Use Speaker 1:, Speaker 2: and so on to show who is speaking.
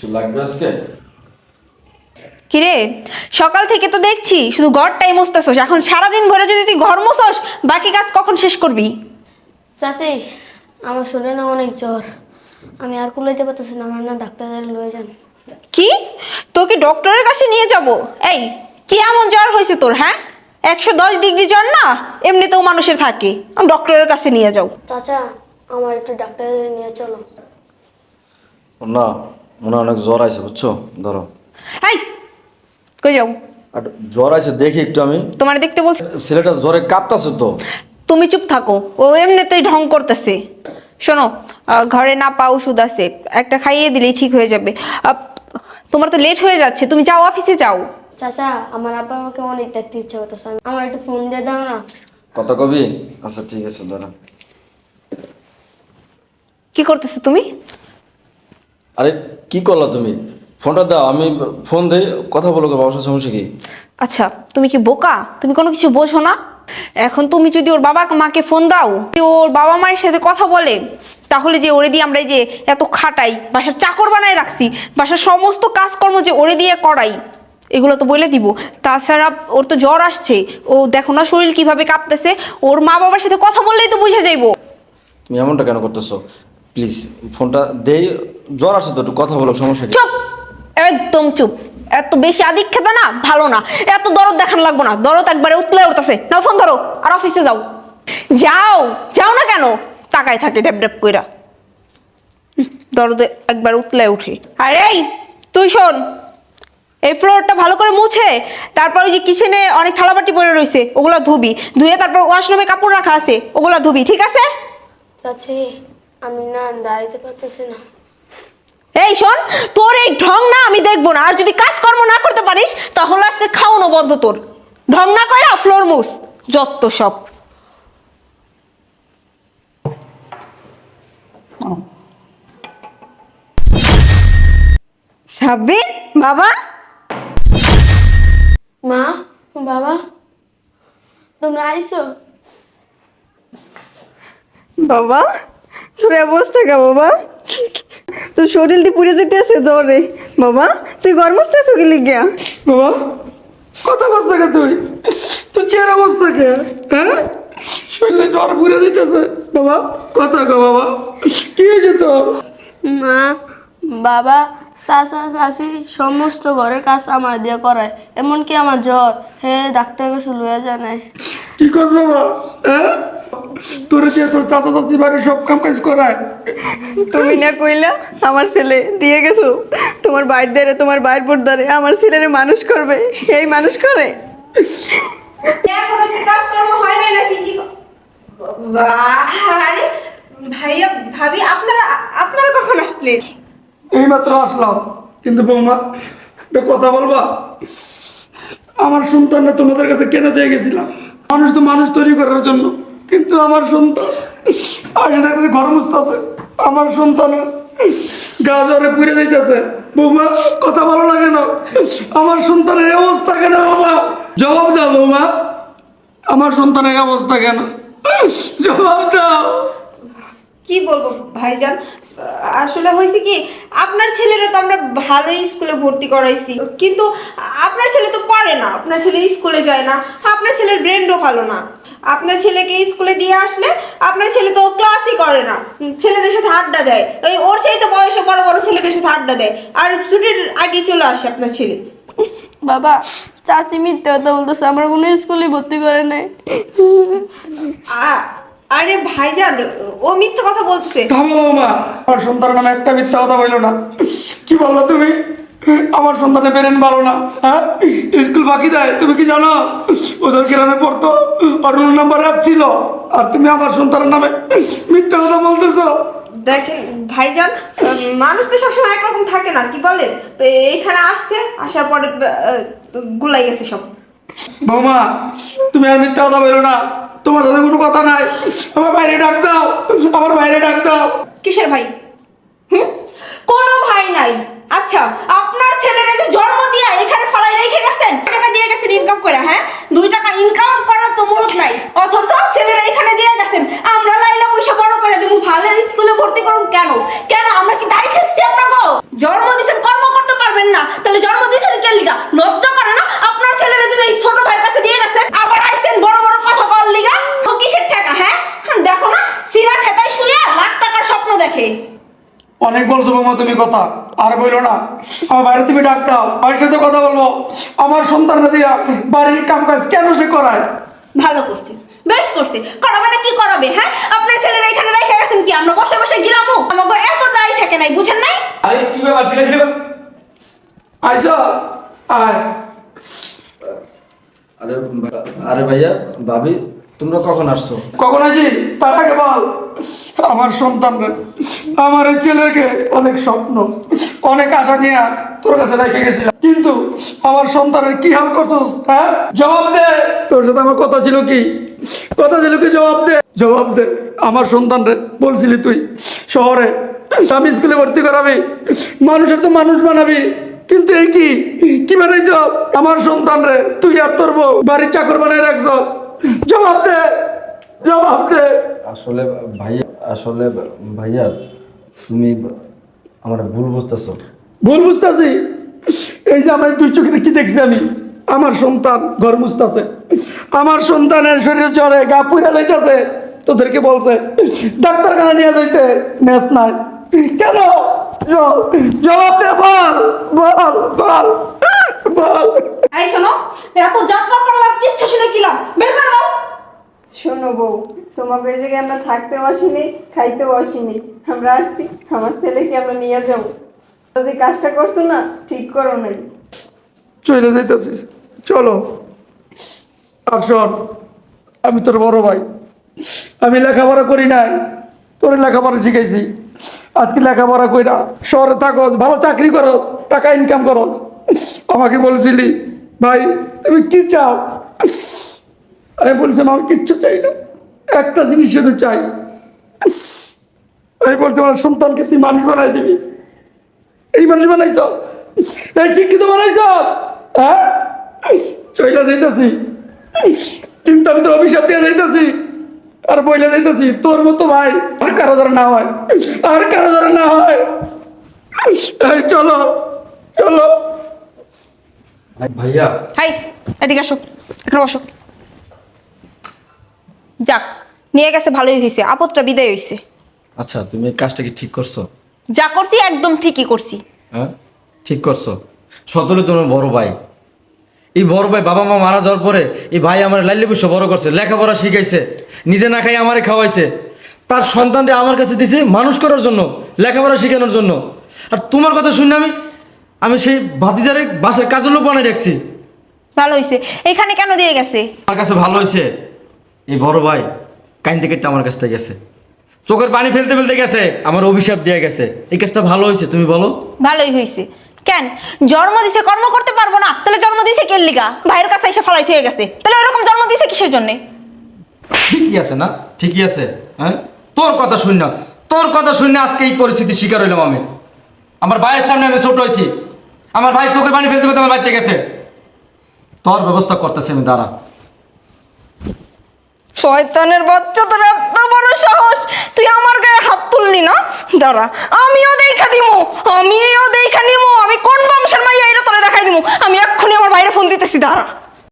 Speaker 1: কিছু লাগবে আজকে?
Speaker 2: কিরে সকাল থেকে তো দেখছি শুধু ঘরটাই মুছতেছস এখন সারাদিন ভরে যদি তুই ঘর মুছস বাকি কাজ কখন শেষ করবি?
Speaker 3: চাচি আমার শরীরে না অনেক জ্বর। আমি আর কুলাইতে পারতেছি না আমার না ডাক্তারের লয়ে যান।
Speaker 2: কি? তোকে ডক্টরের কাছে নিয়ে যাব? এই কি এমন জ্বর হয়েছে তোর হ্যাঁ? একশো দশ ডিগ্রি জ্বর না? এমনিতেও মানুষের থাকে। ডক্টরের কাছে নিয়ে যাও।
Speaker 3: চাচা আমার একটু ডাক্তারের নিয়ে চলো।
Speaker 1: না। মনে অনেক জ্বর আছে বুঝছ? ধরো।
Speaker 2: এই কই যাও?
Speaker 1: আর জ্বর আছে দেখি একটু আমি।
Speaker 2: তোমার দেখতে বলছি।
Speaker 1: ছেলেটা জ্বরে কাঁপতাছে তো।
Speaker 2: তুমি চুপ থাকো ও এমনিতেই ঢং করতেছে। শোনো আহ, ঘরে না পা ওষুধ আছে একটা খাইয়ে দিলেই ঠিক হয়ে যাবে। আহ, তোমার তো লেট হয়ে যাচ্ছে তুমি যাও অফিসে যাও।
Speaker 3: চাচা আমার আব্বা আমাকে অনেক দেখতে ইচ্ছে হতেছে আমার একটু ফোন দিয়ে দাও না।
Speaker 1: কথা কবি? আচ্ছা ঠিক আছে দাঁড়া।
Speaker 2: কি করতেছো তুমি?
Speaker 1: আরে কি করলা তুমি? ফোনটা দাও আমি ফোন দিয়ে কথা বলো বাবার সাথে সমস্যা কি?
Speaker 2: আচ্ছা তুমি কি বোকা? তুমি কোনো কিছু বোঝো না? এখন তুমি যদি ওর বাবা মাকে ফোন দাও যদি ওর বাবা মায়ের সাথে কথা বলে তাহলে যে ওরে দিয়ে আমরা এই যে এত খাটাই বাসার চাকর বানায় রাখছি বাসার সমস্ত কাজকর্ম যে ওরে দিয়ে করাই এগুলো তো বলে দিব। তাছাড়া ওর তো জ্বর আসছে ও দেখো না শরীর কীভাবে কাঁপতেছে ওর মা বাবার সাথে কথা বললেই তো বুঝে যাইবো।
Speaker 1: তুমি এমনটা কেন করতেছো? প্লিজ ফোনটা দেই জ্বর আসছে তো একটু কথা বলো সমস্যা কি?
Speaker 2: চুপ একদম চুপ। এত বেশি আদিক্ষেতা না ভালো না। এত দরদ দেখান লাগবো না। দরদ একবারে উতলে উঠতেছে। না ফোন ধরো আর অফিসে যাও। যাও যাও না কেন? তাকায় থাকে ড্যাব ড্যাব কইরা। হুম, দরদে একবার উতলে উঠে। আর এই তুই শোন। এই ফ্লোরটা ভালো করে মুছে তারপর ওই যে কিচেনে অনেক থালাবাটি পড়ে রয়েছে ওগুলো ধুবি। ধুয়ে তারপর ওয়াশরুমে কাপড় রাখা আছে ওগুলো ধুবি ঠিক আছে?
Speaker 3: চাচি। আমি না দাঁড়াইতে পারতেছি না।
Speaker 2: এই শোন তোর এই ঢং না আমি দেখব না। আর যদি কাজকর্ম না করতে পারিস তাহলে আজকে খাওয়ানো বন্ধ তোর। ঢং না করে ফ্লোর মুস যত সব। সাবিন বাবা?
Speaker 3: মা বাবা তোমরা আইসো
Speaker 4: বাবা? তোর অবস্থা কে বাবা তোর শরীর দিয়ে পুড়ে যেতে আছে জ্বরে। বাবা তুই গরম আসতেছো কি লিগিয়া
Speaker 5: বাবা কথা অবস্থা কে তুই? তোর চেহারা অবস্থা কে? হ্যাঁ? শরীরে জ্বর পুড়ে দিতেছে বাবা কথা কো বাবা। কি হয়েছে তোর?
Speaker 3: মা বাবা চাচা চাচি সমস্ত ঘরের কাজ আমার দিয়ে করায় এমনকি আমার জ্বর হে ডাক্তার কাছে লইয়া যায় নাই।
Speaker 5: কি কর বাবা? হ্যাঁ তোর যে তোর চাচা চাচি বাড়ি সব কাম কাজ করায়
Speaker 4: তুমি না কইলা আমার ছেলে দিয়ে গেছো। তোমার বাইর দ্বারে তোমার বাইর বোর দ্বারে আমার ছেলেরে মানুষ করবে এই মানুষ করে
Speaker 2: কাজকর্ম হয় না নাকি? কি আরে ভাইয়া ভাবি আপনারা আপনারা কখন আসলেন
Speaker 5: এই মাত্র আসলাম, কিন্তু বৌমা কথা বলবা? আমার সন্তানরা তোমাদের কাছে কেন দিয়ে গেছিলাম। মানুষ তো মানুষ তৈরি করার জন্য, কিন্তু আমার সন্তান আসে ঘর আছে আমার সন্তানের গা জ্বরে পুড়ে যাইতেছে। বৌমা, কথা ভালো লাগে না। আমার সন্তানের অবস্থা কেন বাবা? জবাব দাও বৌমা। আমার সন্তানের অবস্থা কেন? জবাব দাও।
Speaker 2: কি বলব, ভাইজান? আসলে হয়েছে কি আপনার ছেলেরা তো আমরা ভালোই স্কুলে ভর্তি করাইছি কিন্তু আপনার ছেলে তো পারে না আপনার ছেলে স্কুলে যায় না আপনার ছেলের ব্রেনও ভালো না। আপনার ছেলেকে স্কুলে দিয়ে আসলে আপনার ছেলে তো ক্লাসই করে না ছেলেদের সাথে আড্ডা দেয় ওই ওর সেই তো বয়সে বড় বড় ছেলেদের সাথে আড্ডা দেয় আর ছুটির আগে চলে আসে আপনার ছেলে।
Speaker 3: বাবা চাষি মিথ্যে কথা বলতেছে আমার কোনো স্কুলে ভর্তি করে নাই।
Speaker 2: আরে ভাইজান ও মিথ্যে কথা বলছে।
Speaker 5: থামো বৌমা আমার সন্তানের নামে একটা মিথ্যা কথা বলল না। কি বলল তুমি? আমার সন্তানের বেরেন ভালো না হ্যাঁ? স্কুল বাকি দেয় তুমি কি জানো? ওদের গ্রামে পড়তো আর রুল নাম্বার এক ছিল। আর তুমি আমার সন্তানের নামে মিথ্যা কথা বলতেছো।
Speaker 2: দেখেন ভাইজান মানুষ তো সবসময় একরকম থাকে না কি বলেন তো এইখানে আসছে আসার পরে গুলাই গেছে সব।
Speaker 5: বৌমা, তুমি আর মিথ্যা কথা বলো না। তোমার সাথে কোনো কথা নাই। আমার বাইরে ডাক দাও। আমার বাইরে ডাক দাও।
Speaker 2: কিসের ভাই? কোনো ভাই নাই। আচ্ছা আপনার ছেলেরা যে জন্ম দিয়া এখানে ফলাই রেখে গেছেন টাকা দিয়ে গেছেন ইনকাম করে হ্যাঁ? দুই টাকা ইনকাম করার তো মুরত নাই। অথচ ছেলেরা এখানে দিয়ে গেছেন আমরা লাইলা পয়সা বড় করে দেবো ভালো স্কুলে ভর্তি করুন কেন কেন আমরা কি দায় খেয়েছি আপনাকে জন্ম দিয়েছেন কর্ম
Speaker 5: বৌমা তুমি কথা আর বইলো না। আমার বাইরে তুমি ডাক দাও বাড়ির সাথে কথা বলব। আমার সন্তান দিয়া বাড়ির কাম কাজ কেন সে করায়?
Speaker 2: ভালো করছি বেশ করছি। করাবে না কি করাবে হ্যাঁ? আপনার ছেলেরা এখানে রেখে গেছেন কি? আমরা বসে বসে গিরামু আমাকে এত দায় থাকে নাই বুঝেন নাই?
Speaker 1: আরে কি ব্যাপার? ছিলে ছিলে
Speaker 5: আইসস আয়।
Speaker 1: আরে আরে ভাইয়া ভাবি তোমরা কখন আসছো?
Speaker 5: কখন আসি? তার আগে বল। আমার সন্তানরা, আমার এই ছেলেকে অনেক স্বপ্ন, অনেক আশা নিয়ে তোর কাছে রেখে গেছিলাম। কিন্তু আমার সন্তানের কি হাল করছস হ্যাঁ? জবাব দে। তোর সাথে আমার কথা ছিল কি? কথা ছিল কি? জবাব দে। জবাব দে। আমার সন্তানরে বলছিলি তুই, শহরে আমি স্কুলে ভর্তি করাবি, মানুষের তো মানুষ বানাবি। কিন্তু এই কি? কি বানাইছ আমার সন্তান রে তুই আর তোর বউ বাড়ির চাকর বানাই রাখছ জবাব দে জবাব দে।
Speaker 1: আসলে ভাইয়া আসলে ভাইয়া তুমি আমার ভুল বুঝতেছো।
Speaker 5: ভুল বুঝতেছি। এই যে আমার দুই চোখে কি দেখছি আমি আমার সন্তান ঘর মুছতেছে। আমার সন্তানের শরীরে জ্বরে গা পুড়ে যাইতেছে তোদেরকে বলছে ডাক্তারখানা নিয়ে যাইতে নেস নাই। কেন? জবাব দে বল বল বল বল।
Speaker 2: এই শোনো এত যাত্রা কিচ্ছু শুনে কি লাভ? বের করে দাও।
Speaker 4: শোনো বউ তোমাকে জায়গায় আমরা থাকতেও আসিনি খাইতেও আসিনি। আমরা আসছি আমার ছেলেকে আমরা নিয়ে যাব। যে কাজটা করছ না ঠিক করো নাই।
Speaker 5: চলে যাইতেছি। চলো। আর শোন আমি তোর বড় ভাই। আমি লেখাপড়া করি নাই তোর লেখাপড়া শিখাইছি। আজকে লেখাপড়া করি না শহরে থাকস ভালো চাকরি করো টাকা ইনকাম করো আমাকে বলছিলি ভাই তুমি কি চাও? আমি বলছিলাম আমি কিচ্ছু চাই না। একটা জিনিস শুধু চাই। আমি বলছি আমার সন্তানকে তুই মানুষ বানাই দিবি। এই মানুষ বানাইছ? এই শিক্ষিত বানাইছ হ্যাঁ? চইলা যাইতাছি। কিন্তু আমি তো অভিশাপ দিয়ে যাইতাছি। আর বইলে যাইতেছি, তোর মতো ভাই আর কারও ধরে না হয়। আর কারও ধরে না হয়। চলো চলো।
Speaker 1: ভাইয়া।
Speaker 2: হাই এদিকে আসো এখানে বসো। যাক নিয়ে গেছে ভালোই হয়েছে আপদটা বিদায় হয়েছে।
Speaker 1: আচ্ছা তুমি এই কাজটা কি ঠিক করছ?
Speaker 2: যা করছি একদম ঠিকই করছি।
Speaker 1: হ্যাঁ ঠিক করছ? সতলে তোমার বড় ভাই। এই বড় ভাই বাবা মা মারা যাওয়ার পরে এই ভাই আমার বড় করছে লেখাপড়া শিখাইছে নিজে না খাই আমারে খাওয়াইছে। তার সন্তানটা আমার কাছে দিছে মানুষ করার জন্য লেখাপড়া শেখানোর জন্য। আর তোমার কথা শুনে আমি আমি সেই ভাতিজারে বাসায় কাজের লোক বানাই রাখছি।
Speaker 2: ভালো হয়েছে এখানে কেন দিয়ে গেছে?
Speaker 1: আমার কাছে ভালো হয়েছে এই বড় ভাই কাইন টিকেটটা আমার কাছ থেকে গেছে। চোখের পানি ফেলতে ফেলতে গেছে আমার অভিশাপ দিয়ে গেছে। এই কাজটা ভালো হয়েছে তুমি বলো।
Speaker 2: ভালোই হয়েছে কেন? জন্ম দিছে কর্ম করতে পারব না। তাহলে জন্ম দিছে কে লিগা? ভাইয়ের কাছে এসে ফলাই হয়ে গেছে। তাহলে ওরকম জন্ম দিছে কিসের জন্য?
Speaker 1: ঠিকই আছে না? ঠিকই আছে হ্যাঁ? তোর কথা শুন না। তোর কথা শুন না আজকে এই পরিস্থিতির শিকার হইলাম আমি। আমার ভাইয়ের সামনে আমি ছোট হয়েছি। আমার ভাই চোখের পানি ফেলতে ফেলতে আমার বাড়িতে গেছে। তোর ব্যবস্থা করতেছি আমি, দাঁড়া।
Speaker 2: শয়তানের বাচ্চা, তোর এত বড় সাহস। তুই আমার গায়ে হাত তুললি না? দাঁড়া, আমিও দেখা দিমু। আমিও দেখা নিমু আমি কোন বংশের মাইয়া এটা তোরে দেখাই দিমু। আমি এক্ষুনি আমার বাইরে ফোন দিতেছি, দাঁড়া।